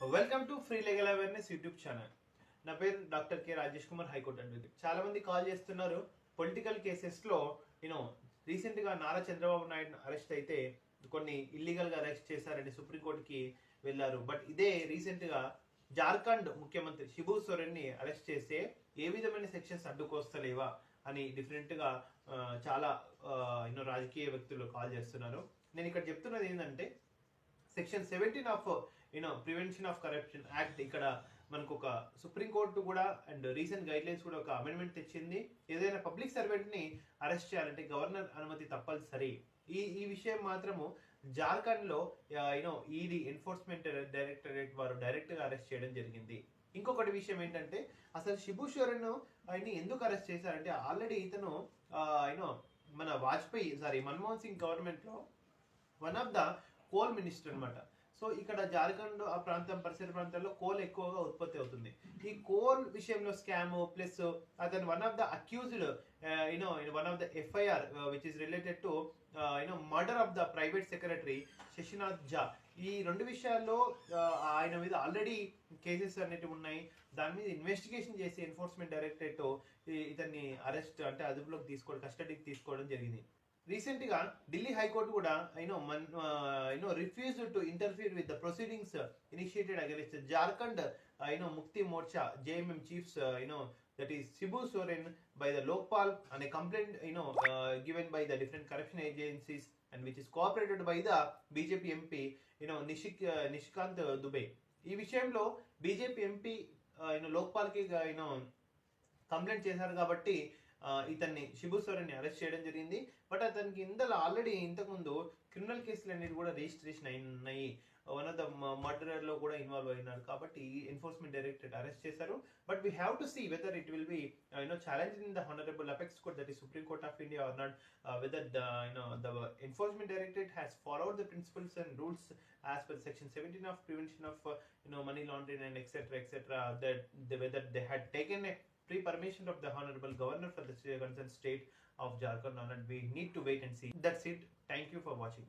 Welcome to free legal awareness YouTube channel. నా పేరు doctor K Rajesh Kumar high court అండి చాలా మంది కాల్ చేస్తున్నారు పొలిటికల్ కేసెస్లో రీసెంట్గా రీసెంట్గా నారా చంద్రబాబు నాయుడు అరెస్ట్ అయితే కొన్ని ఇల్లీగల్గా అరెస్ట్ చేశారని సుప్రీంకోర్టుకి వెళ్ళారు. బట్ ఇదే రీసెంట్గా జార్ఖండ్ ముఖ్యమంత్రి శిబు సోరెన్ని అరెస్ట్ చేస్తే ఏ విధమైన సెక్షన్స్ అడ్డుకొస్తలేవా అని డిఫరెంట్గా చాలా ఎన్నో రాజకీయ వ్యక్తులు కాల్ చేస్తున్నారు. నేను ఇక్కడ చెప్తున్నది ఏంటంటే section seventeen of you know prevention of corruption act ఇక్కడ మనకు ఒక సుప్రీం కోర్టు కూడా అండ్ రీసెంట్ గైడ్ లైన్స్ కూడా ఒక అమెండ్మెంట్ తెచ్చింది. ఏదైనా పబ్లిక్ సర్వెంట్ని అరెస్ట్ చేయాలంటే గవర్నర్ అనుమతి తప్పనిసరి. ఈ ఈ విషయం మాత్రము జార్ఖండ్లో యూనో ఈడీ ఎన్ఫోర్స్మెంట్ డైరెక్టరేట్ వారు డైరెక్ట్గా అరెస్ట్ చేయడం జరిగింది. ఇంకొకటి విషయం ఏంటంటే అసలు శిబు ఆయన ఆయన్ని ఎందుకు అరెస్ట్ చేశారంటే ఆల్రెడీ ఇతను యూనో మన వాజ్పేయి సారీ మన్మోహన్ సింగ్ గవర్నమెంట్లో one of the coal minister అనమాట సో ఇక్కడ జార్ఖండ్ ఆ ప్రాంతం పరిసర ప్రాంతాల్లో కోల్ ఎక్కువగా ఉత్పత్తి అవుతుంది. ఈ కోల్ విషయంలో స్కామ్ ప్లస్ అతను one of the accused you know one of the FIR which is related to you know murder of the private secretary Shashinath Jha ఈ రెండు విషయాల్లో uh, ఆయన మీద ఆల్రెడీ కేసెస్ అనేటివి ఉన్నాయి. దాని మీద ఇన్వెస్టిగేషన్ చేసి ఎన్ఫోర్స్మెంట్ డైరెక్టరేట్ ఇతన్ని అరెస్ట్ అంటే అదుపులోకి తీసుకోవడం కస్టడీకి తీసుకోవడం జరిగింది. రీసెంట్గా ఢిల్లీ హైకోర్టు కూడా you know man you know refuse to interfere with the proceedings initiated against Jharkhand you know Mukti Morcha JMM chiefs you know that is Sibu Soren by the Lokpal అనే complaint you know given by the different corruption agencies and which is cooperated by the BJP MP you know Nishik Nishikant Dubey ఈ విషయంలో BJP MP you know లోక్పాల్కి you know complaint చేశారు కాబట్టి ఇతన్ని Shibu సోరెన్ని arrest చేయడం జరిగింది. But అతనికి ఇందులో ఆల్రెడీ ఇంతకుముందు క్రిమినల్ కేసులు అనేవి కూడా రిజిస్ట్రేషన్ అయినాయి. వన్ ఆఫ్ ద మర్డరర్లో కూడా ఇన్వాల్వ్ అయినారు. కాబట్టి ఎన్ఫోర్స్మెంట్ డైరెక్టరేట్ అరెస్ట్ చేశారు. But we have to see whether it will be you know challenge in the honourable apex court that ఈ supreme court of India or not whether the you know the enforcement directorate has followed the principles and rules as per section seventeen of prevention of you know money laundering and etcetera etcetera that whether they had taken a had taken pre-permission of the honorable governor for the concerned state of Jharkhand not we need to wait and see. That's it. Thank you for watching